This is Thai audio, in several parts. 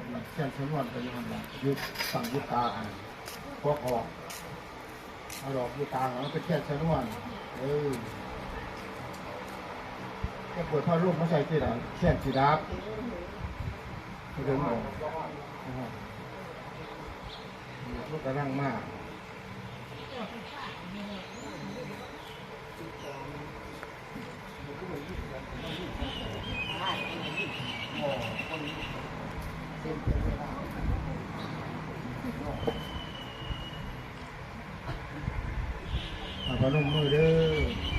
ดมันเช่นชนวนไปยังไงยุดสั่งยุดตาอันพวกออกเอาดอกยุดตาแล้วก็แค่ชนวนเออก็เปิดผ้ารูปมาใส่ที่ไหนแค่สีดับเดินออกนะครับลูกกระร่างมาก เอาพนมมือเด้อ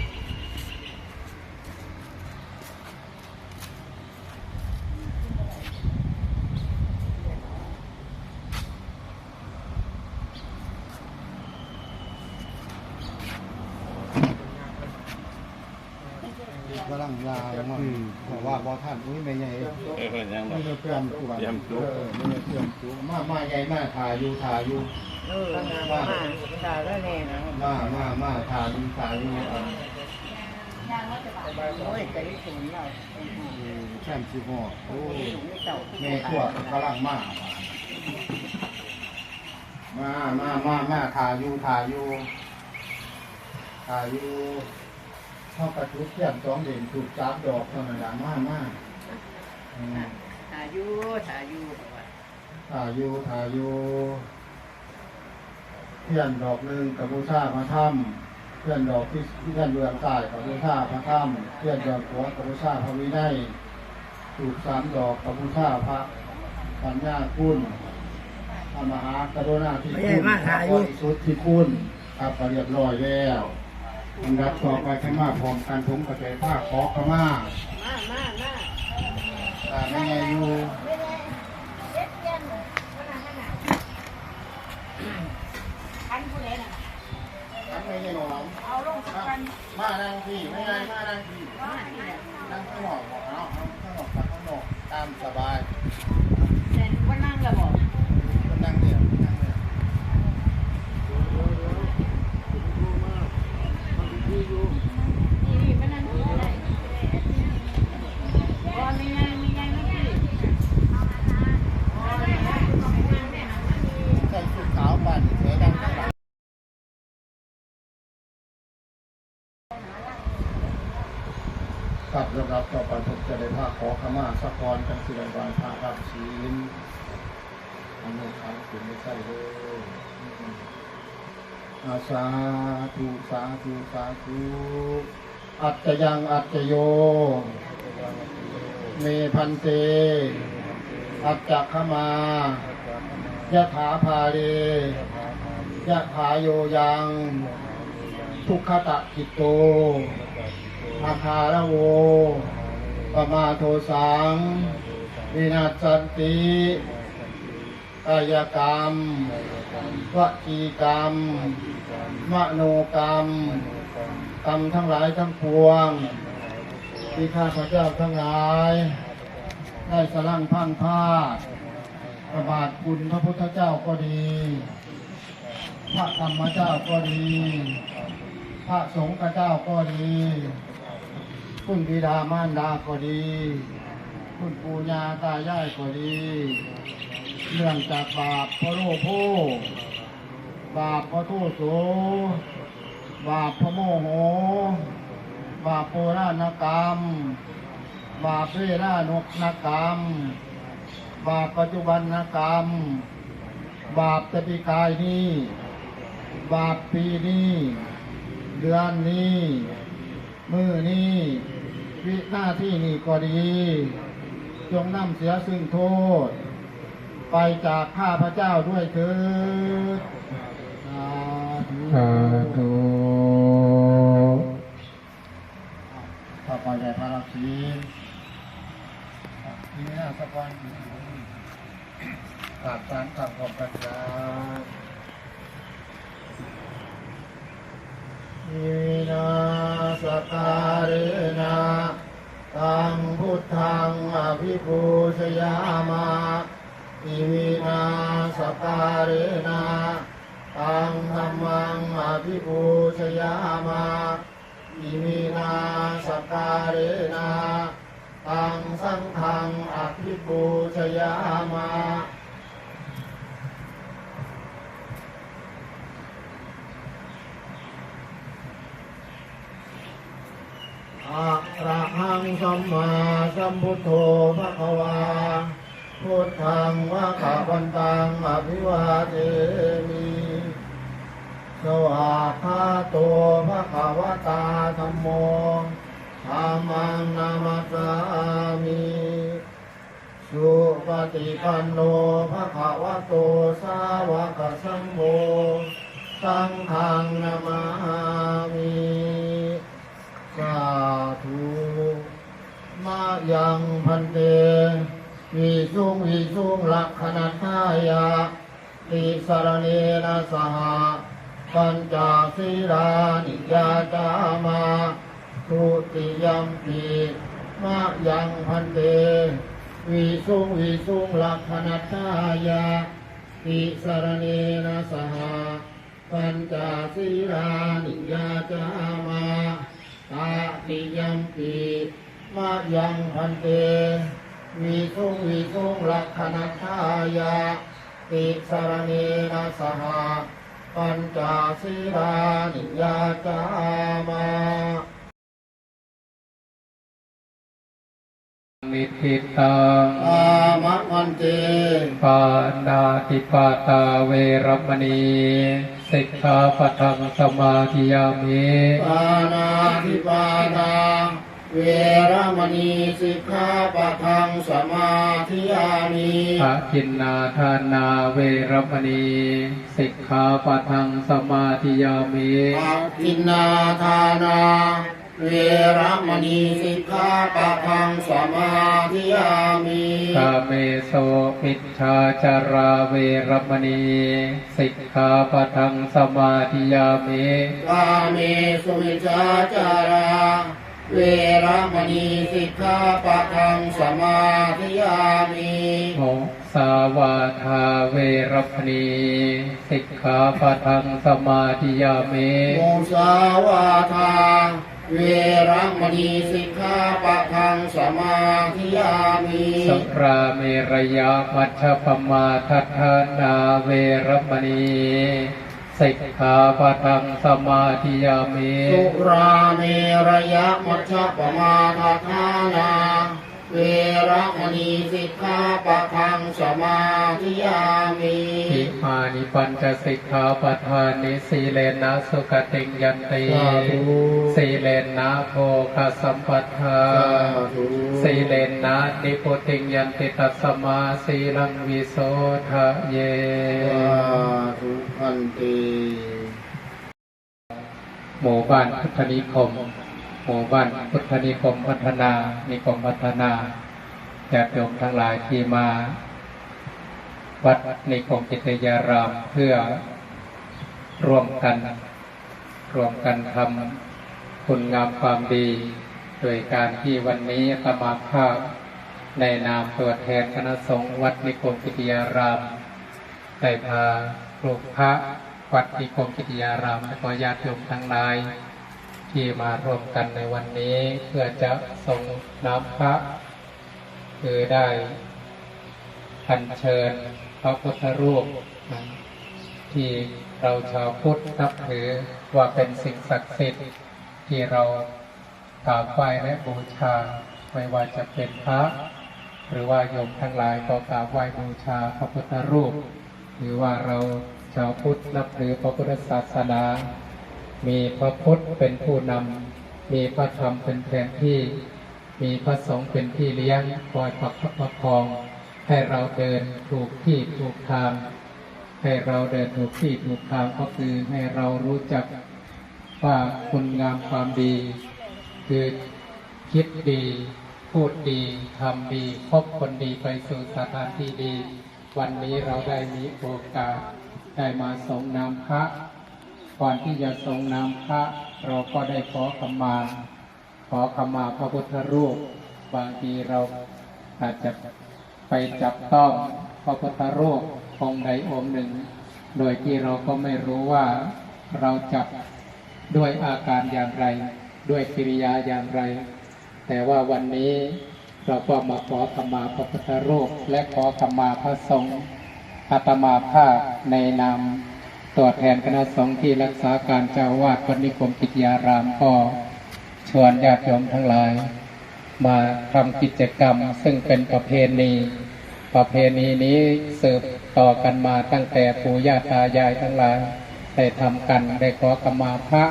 ำลังยาวมากบอกว่าบอท่านอุ้ยไม่ใหญ่เออยังแบไม่บได้เพื่อนกูว่าเตรียมตัวเออไม่ได้เพื่อนกูมามาใหญ่มาถ่ายอยู่ถ่ายอยู่เออมาด่าแล้วแน่นะมามามาถ่ายอยู่ถ่ายอยู่อะโอ้ยใจสูงเราอืมแช่มสิหัวโอ้ยสูงไม่เต่าแม่ขวดกำลังมามามามามาถ่ายอยู่ถ่ายอยู่ถ่ายอยู่ เข้ากระทุกเทียมสองเด่นถูกจับดอกธรรมดามามาอืมถ่ายอยู่ถ่ายอยู่ถ่ายอยู่ถ่ายอยู่เทียนดอกหนึ่งกับบูชาพระถ้ำเทียนดอกที่ที่ท่านเรืองใต้กับบูชาพระถ้ำเทียนดอกหัวกับบูชาพระวินัยถูกสามดอกกับบูชาพระปัญญาคุณพระมหากรุณาธิคุณพระบริสุทธิ์ที่คุณครับก็เรียบร้อยแล้ว อันดับต่อไปข้างมาพร้อมกันผมกระจายผ้าขอขมามามามาแต่ไม่ไงอยู่อันผู้ใดน่ะอันไม่ไงหนอมเอาลงสักกันมานั่งที่ไม่ไงมานั่งพี่ ว่าที่ไหน นั่งข้างนอกบอกเอาเอาข้างนอกกับข้างนอกตามสบาย แต่ว่านั่งละบอก ก็นั่งเนี่ยนั่งเนี่ย นี่นี่มานั่งที่ไหนก็ไม่ไงไม่ไงไม่ไงอ๋อไม่ไงไม่ไงแม่หามาดี ใส่ชุดขาวปั่นเสือดำข้างหลังครับแล้วครับต่อไปผมจะได้พาขอขมาสักกรกันสิริวัลพระรับศีลอันนี้ทางถึงไม่ใช่เลยอา สาธุสาธุสาธุอัจจยังอัจจโย เมพันเต อัจจขมายะถาภาเรยะถาโยยัง ทุกขตะกิตโต อาคาระโวปมาโทสังวินาศสันติ กายกรรมวจีกรรม มโนกรรม กรรมทั้งหลายทั้งปวง ที่ข้าพเจ้าทั้งหลาย ได้สลั่งพังผ้าดประบาทคุณพระพุทธเจ้าก็ดี พระธรรมเจ้าก็ดี พระสงฆ์เจ้าก็ดี คุณบิดามารดาก็ดี คุณปู่ย่าตายายก็ดี เนื่องจากบาปพระโลภโภบาปพระโทษโสบาปพระโมโห บาปโปราณกรรม บาปเวรานกนกรรม บาปปัจจุบันกรรม บาปตปิกายนี้ บาปปีนี้ เดือนนี้ มือนี้วิหน้าที่นี้ก็ดี จงนำเสียซึ่งโทษ ไปจากข้าพระเจ้าด้วยเถิดสาธุต่อไปใหญ่พระรักษีนี้นะสักวันกราบสารกราบขอบกันครับยีนาสการนะตังพุทธังอภิปูชยามา อิวินาสการเณาตังธรรมังอภิปูชยามาอิวินาสการเณาตังสังฆังอภิปูชยามาอะระหังสัมมาสัมพุทโธภะคะวา พุทธังวะขะวันตังอภิวาเทมิสวากาโตภะคะวตาธัมโมธัมมังนามัสามิสุปฏิปันโนภะคะวโตสาวกสังโฆสังฆังนามามิสาธุมายังพันเต วิสุงวิสุงลักขณทายาติสารเนนะสหปัญจศีลานิยาจามาทุติยมปีมายังพันเตวิสุงวิสุงลักขณทายาติสารเนนะสหปัญจศีลานิยาจามาตาติยมปีมายังพันเต วิสุงวิสุงลักขณทายาติสารเนนะสหปัญจศีลานิยาจามานิทิตังอามะมันเตปานาติปาตาเวรมณีสิกขาปะทังสมาธิยามิปานาธิปาตา เวรมณีสิกขาปะทังสมาธิยามิอาทินนาทานาเวรมณีสิกขาปะทังสมาธิยามิอาทินนาทานาเวรมณีสิกขาปะทังสมาธิยามิกาเมโสมิจฉาจาราเวรมณีสิกขาปะทังสมาธิยามิกาเมสุมิจฉาจารา เวรมณีสิกขาปะทังสมาธิยามิโมสาวาทาเวรมณีสิกขาปะทังสมาธิยามิโมสาวาทาเวรมณีสิกขาปะทังสมาธิยามิสัพราเมรยามัชฌปมาทัฏฐานาเวรมณี สิกขาปะทังสมาธิยามิสุราเมระยะมัชฌปมาทาทานา เวรมณีสิกขาปะทังสมาธิยามิอิมานิปัญจสิกขาปทานนิสีเลนะสุขติงยันติสาธุสีเลนะโภคสัมปทาสาธุสีเลนะนิพุติงยันติตัสสมาสีลังวิโสทะเย สาธุ พันติหมู่บ้านพุทธนิคม หมู่บ้านพุทธนิคมพัฒนา นิคมพัฒนาญาติโยมทั้งหลายที่มา วัดนิคมจิตยารามเพื่อร่วมกันร่วมกันทำคุณงามความดี โดยการที่วันนี้อาตมาภาพในนามตัวแทนคณะสงฆ์วัดนิคมจิตยารามได้พา ปลูกพระวัดนิคมกิติยารามและก็ญาติโยมทั้งหลาย ที่มารวมกันในวันนี้เพื่อจะส่งน้ำพระ คือได้อัญเชิญพระพุทธรูป ที่เราชาวพุทธนับถือว่าเป็นสิ่งศักดิ์สิทธิ์ที่เรากราบไหว้และบูชาไม่ว่าจะเป็นพระ หรือว่าโยมทั้งหลายก็กราบไหว้บูชาพระพุทธรูป หรือว่าเราชาวพุทธนับถือพระพุทธศาสนา มีพระพุทธเป็นผู้นำ มีพระธรรมเป็นแผนที่ มีพระสงฆ์เป็นพี่เลี้ยงคอยประคับประคอง ให้เราเดินถูกที่ถูกทาง ให้เราเดินถูกที่ถูกทางก็คือให้เรารู้จักว่าคุณงามความดี คือคิดดี พูดดีทำดีพบคนดีไปสู่สถานที่ดี วันนี้เราได้มีโอกาสได้มาส่งน้ำพระ ก่อนที่จะส่งน้ำพระ เราก็ได้ขอขมา ขอขมาพระพุทธรูป บางทีเราอาจจะไปจับต้องพระพุทธรูปองค์ใดองค์หนึ่ง โดยที่เราก็ไม่รู้ว่าเราจับด้วยอาการอย่างไร ด้วยกิริยาอย่างไร แต่ว่าวันนี้ เราก็มาขอขมาพระพุทธรูปและขอขมาพระสงฆ์อาตมาภาพในนามตัวแทนคณะสงฆ์ที่รักษาการเจ้าวาดวัดนิคมกิจยารามก็ชวนญาติโยมทั้งหลาย มาทำกิจกรรมซึ่งเป็นประเพณีประเพณีนี้สืบต่อกันมาตั้งแต่ปู่ย่าตายายทั้งหลายได้ทำกันได้ขอขมาพระ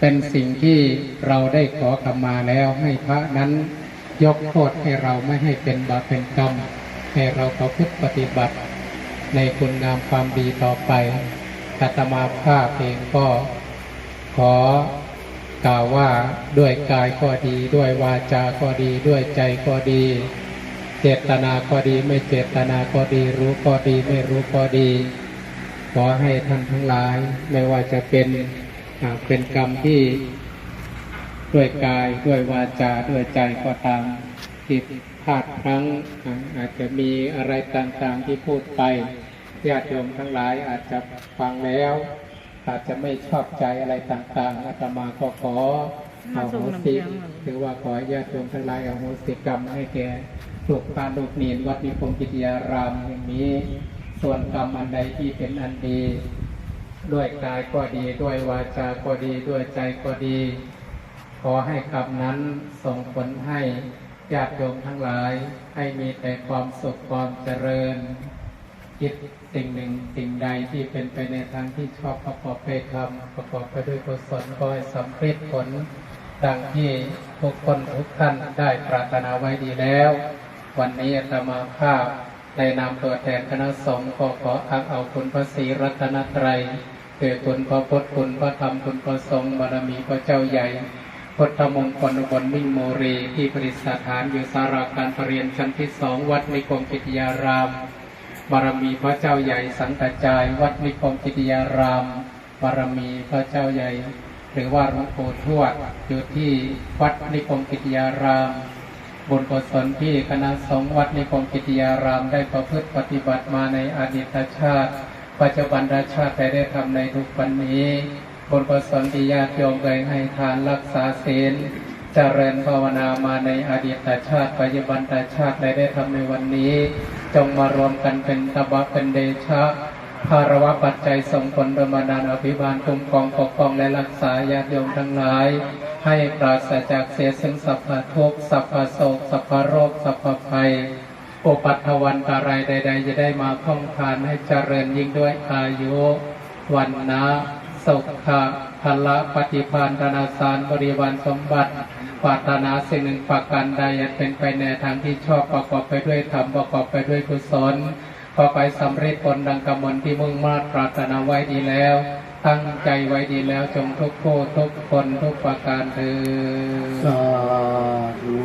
เป็นสิ่งที่เราได้ขอขมาแล้วให้พระนั้น ยกโทษให้เราไม่ให้เป็นบาปเป็นกรรมให้เราประพฤติปฏิบัติ ในคุณงามความดีต่อไปอาตมาภาพเองก็ขอกล่าวว่าด้วยกายก็ดี ด้วยวาจาก็ดีด้วยใจก็ดี เจตนาก็ดี ไม่เจตนาก็ดี รู้ก็ดี ไม่รู้ก็ดี ขอให้ท่านทั้งหลาย ไม่ว่าจะเป็นเป็นกรรมที่ ด้วยกายด้วยวาจาด้วยใจก็ตามที่พลาดพลั้งอาจจะมีอะไรต่างๆที่พูดไปญาติโยมทั้งหลายอาจจะฟังแล้ว อาจจะไม่ชอบใจอะไรต่างๆอาตมาก็ขอเอาโหสิหรือว่าขอให้ญาติโยมทั้งหลายเอาโหสิกรรมให้แก่ลูกตาลูกเนียนวัดนิคมกิติยารามอย่างนี้ ส่วนกรรมอันใดที่เป็นอันดี ด้วยกายก็ดีด้วยวาจาก็ดีด้วยใจก็ดี อให้กรรมนั้นส่งผลให้ญาติโยมทั้งหลาย ให้มีแต่ความสุขความเจริญคิดสิ่งหนึ่งสิ่งใดที่เป็นไปในทางที่ชอบประกอบไปทำประกอบไปด้วยกุศลก็ให้สำเร็จผล ดังที่ทุกคนทุกท่านได้ปรารถนาไว้ดีแล้ว วันนี้อาตมาภาพในนามตัวแทนคณะสงฆ์ก็ขออักเอาคุณพระศรีรัตนตรัยคือคุณพระพุทธคุณพระธรรมคุณพระสงฆ์บารมีพระเจ้าใหญ่ พุทธมงคลอุบลมิ่งโมรีที่ประดิษฐานอยู่สาราการประเรียนชั้นที่สองวัดนิคมกิติยาราม บารมีพระเจ้าใหญ่สังกัจาย วัดนิคมกิติยาราม บารมีพระเจ้าใหญ่ หรือว่าหลวงปู่ทวดอยู่ที่วัดนิคมกิติยาราม บุญกุศลที่คณะสงฆ์วัดนิคมกิติยารามได้ประพฤติปฏิบัติมาในอดีตชาติ ปัจจุบันชาติได้ได้ทำในทุกวันนี้ บุญกุศลที่ญาติโยมเคยให้ทานรักษาศีลเจริญภาวนามาในอดีตชาติปัจจุบันชาติได้ได้ทำในวันนี้ จงมารวมกันเป็นตบะเป็นเดชะภารวะปัจจัยส่งผลดลบันดาลอภิบาลคุ้มครองปกป้องและรักษาญาติโยมทั้งหลาย ให้ปราศจากเสียซึ่งสัพพะทุกสัพพะโศกสัพพะโรคสัพพะภัยอุปัตถวันตารายใด ๆ จะได้มาข้องทานให้เจริญยิ่งด้วยอายุวันนะ สุขะพละปฏิพานธนาสารบริวารสมบัติปรารถนาสิ่งหนึ่งประการใดเป็นไปในทางที่ชอบประกอบไปด้วยธรรมประกอบไปด้วยกุศลขอไปสำเร็จผลดังกำมลที่มุ่งมาตรปรารถนาไว้ดีแล้ว ตั้งใจไว้ดีแล้วจงทุกผู้ทุกคนทุกประการเถิดสาธุ